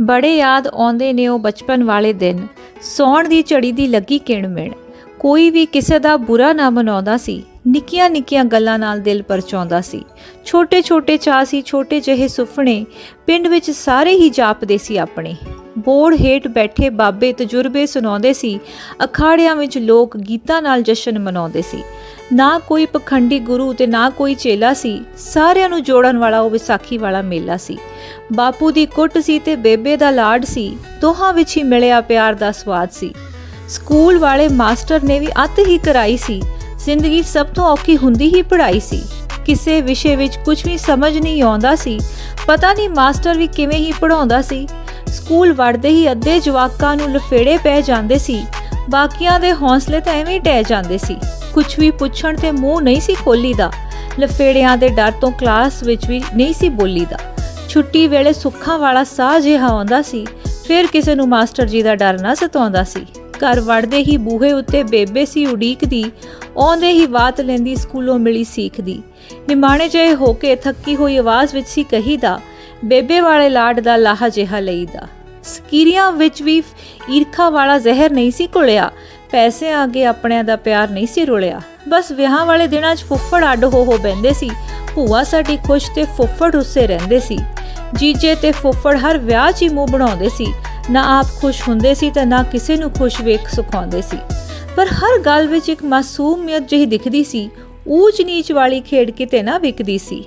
ਬੜੇ ਯਾਦ ਆਉਂਦੇ ਨੇ ਉਹ ਬਚਪਨ ਵਾਲੇ ਦਿਨ। ਸੌਣ ਦੀ ਝੜੀ ਦੀ ਲੱਗੀ ਕਿਣ ਮਿਣ ਕੋਈ ਵੀ ਕਿਸੇ ਦਾ ਬੁਰਾ ਨਾ ਮਨਾਉਂਦਾ ਸੀ। ਨਿੱਕੀਆਂ ਨਿੱਕੀਆਂ ਗੱਲਾਂ ਨਾਲ ਦਿਲ ਪਰਚਾਉਂਦਾ ਸੀ। ਛੋਟੇ ਛੋਟੇ ਚਾਹ ਸੀ, ਛੋਟੇ ਜਿਹੇ ਸੁਪਨੇ ਪਿੰਡ ਵਿੱਚ ਸਾਰੇ ਹੀ ਜਾਪਦੇ ਸੀ ਆਪਣੇ। ਬੋੜ ਹੇਠ ਬੈਠੇ ਬਾਬੇ ਤਜਰਬੇ ਸੁਣਾਉਂਦੇ ਸੀ। ਅਖਾੜਿਆਂ ਵਿੱਚ ਲੋਕ ਗੀਤਾਂ ਨਾਲ ਜਸ਼ਨ ਮਨਾਉਂਦੇ ਸੀ। ਨਾ ਕੋਈ ਪਖੰਡੀ ਗੁਰੂ ਤੇ ਨਾ ਕੋਈ ਚੇਲਾ ਸੀ, ਸਾਰਿਆਂ ਨੂੰ ਜੋੜਨ ਵਾਲਾ ਉਹ ਵਿਸਾਖੀ ਵਾਲਾ ਮੇਲਾ ਸੀ। ਬਾਪੂ ਦੀ ਕੁੱਟ ਸੀ ਤੇ ਬੇਬੇ ਦਾ ਲਾਡ ਸੀ, ਦੋਹਾਂ ਵਿੱਚ ਹੀ ਮਿਲਿਆ ਪਿਆਰ ਦਾ ਸਵਾਦ ਸੀ। ਸਕੂਲ ਵਾਲੇ ਮਾਸਟਰ ਨੇ ਵੀ ਅੱਤ ਹੀ ਕਰਾਈ ਸੀ, ਜ਼ਿੰਦਗੀ ਸਭ ਤੋਂ ਔਖੀ ਹੁੰਦੀ ਹੀ ਪੜ੍ਹਾਈ ਸੀ। ਕਿਸੇ ਵਿਸ਼ੇ ਵਿੱਚ ਕੁਝ ਵੀ ਸਮਝ ਨਹੀਂ ਆਉਂਦਾ ਸੀ, ਪਤਾ ਨਹੀਂ ਮਾਸਟਰ ਵੀ ਕਿਵੇਂ ਹੀ ਪੜਾਉਂਦਾ ਸੀ। ਸਕੂਲ ਵੜਦੇ ਹੀ ਅੱਧੇ ਜਵਾਕਾਂ ਨੂੰ ਲਫੇੜੇ ਪੈ ਜਾਂਦੇ ਸੀ ਬਾਕੀਆਂ ਦੇ ਹੌਸਲੇ ਤਾਂ ਐਵੇਂ ਹੀ ਟਹਿ ਜਾਂਦੇ ਸੀ। ਕੁਝ ਵੀ ਪੁੱਛਣ ਤੇ ਮੂੰਹ ਨਹੀਂ ਸੀ ਖੋਲੀਦਾ। ਲਫੇੜਿਆਂ ਦੇ ਡਰ ਤੋਂ ਕਲਾਸ ਵਿੱਚ ਵੀ ਨਹੀਂ ਸੀ ਬੋਲੀਦਾ। ਛੁੱਟੀ ਵੇਲੇ ਸੁੱਖਾਂ ਵਾਲਾ ਸਾਹ ਜਿਹਾ ਆਉਂਦਾ ਸੀ, ਫਿਰ ਕਿਸੇ ਨੂੰ ਮਾਸਟਰ ਜੀ ਦਾ ਡਰ ਨਾ ਸਤਾਉਂਦਾ ਸੀ। ਘਰ ਵੜਦੇ ਹੀ ਬੂਹੇ ਉੱਤੇ ਬੇਬੇ ਸੀ ਉਡੀਕਦੀ, ਆਉਂਦੇ ਹੀ ਬਾਤ ਲੈਂਦੀ ਸਕੂਲੋਂ ਮਿਲੀ ਸਿੱਖਦੀ। ਨਿਮਾਣੇ ਜਿਹੇ ਹੋ ਕੇ ਥੱਕੀ ਹੋਈ ਆਵਾਜ਼ ਵਿੱਚ ਸੀ ਕਹੀਦਾ, ਬੇਬੇ ਵਾਲੇ ਲਾਡ ਦਾ ਲਾਹਾ ਜਿਹਾ ਲਈਦਾ। ਸਕੀਰੀਆਂ ਵਿੱਚ ਵੀ ਈਰਖਾ ਵਾਲਾ ਜ਼ਹਿਰ ਨਹੀਂ ਸੀ ਘੁਲਿਆ ਪੈਸੇ ਅੱਗੇ ਆਪਣਿਆਂ ਦਾ ਪਿਆਰ ਨਹੀਂ ਸੀ ਰੁਲਿਆ। ਬਸ ਵਿਆਹਾਂ ਵਾਲੇ ਦਿਨਾਂ 'ਚ ਫੁੱਫੜ ਅੱਡ ਹੋ ਹੋ ਬੈੰਦੇ ਸੀ, ਭੂਆ ਸਾਡੀ ਖੁਸ਼ ਤੇ ਫੁੱਫੜ ਰੁੱਸੇ ਰਹਿੰਦੇ ਸੀ। ਜੀਜੇ ਤੇ ਫੁੱਫੜ ਹਰ ਵਿਆਹ 'ਚ ਹੀ ਮੂੰਹ ਬਣਾਉਂਦੇ ਸੀ, ਨਾ ਆਪ ਖੁਸ਼ ਹੁੰਦੇ ਸੀ ਤੇ ਨਾ ਕਿਸੇ ਨੂੰ ਖੁਸ਼ ਵੇਖ ਸੁਖਾਉਂਦੇ ਸੀ। ਪਰ ਹਰ ਗੱਲ ਵਿੱਚ ਇੱਕ ਮਾਸੂਮੀਅਤ ਜਿਹੀ ਦਿਖਦੀ ਸੀ ਊਚ ਨੀਚ ਵਾਲੀ ਖੇਡ ਕਿਤੇ ਨਾ ਵਿਕਦੀ ਸੀ।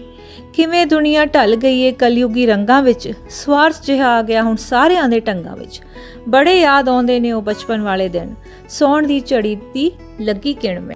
ਕਿਵੇਂ ਦੁਨੀਆ ਢਲ ਗਈ ਏ ਕਲਯੁਗੀ ਰੰਗਾਂ ਵਿੱਚ? ਸਵਾਰਥ ਜਿਹਾ ਆ ਗਿਆ ਹੁਣ ਸਾਰਿਆਂ ਦੇ ਟੰਗਾਂ ਵਿੱਚ। ਬੜੇ ਯਾਦ ਆਉਂਦੇ ਨੇ ਉਹ ਬਚਪਨ ਵਾਲੇ ਦਿਨ। ਸੌਣ ਦੀ ਝੜੀ ਦੀ ਲੱਗੀ ਕਿਣ